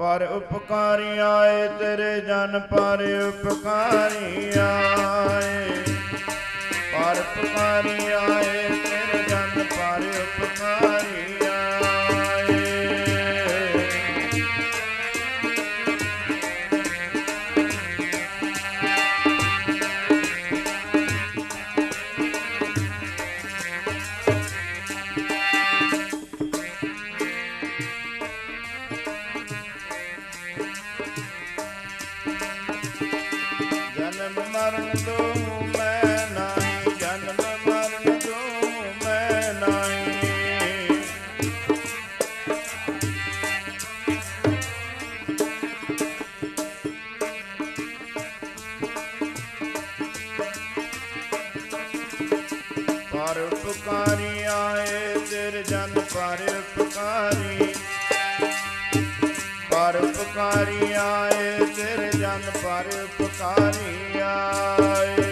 ਪਰ ਉਪਕਾਰੀ ਆਏ ਤੇਰੇ ਜਨ ਪਰ ਉਪਕਾਰੀ ਆਏ। ਪਰ ਉਪਕਾਰੀ ਆਏ ਤੇਰੇ ਪਰ ਉਪਕਾਰੀ ਆਏ ਤੇਰੇ ਜਨ ਪਰ ਪੁਕਾਰੀ ਪਰ ਉਪਕਾਰੀ ਆਏ ਤੇਰੇ ਜਨ ਪਰ ਪੁਕਾਰੀ ਆਏ।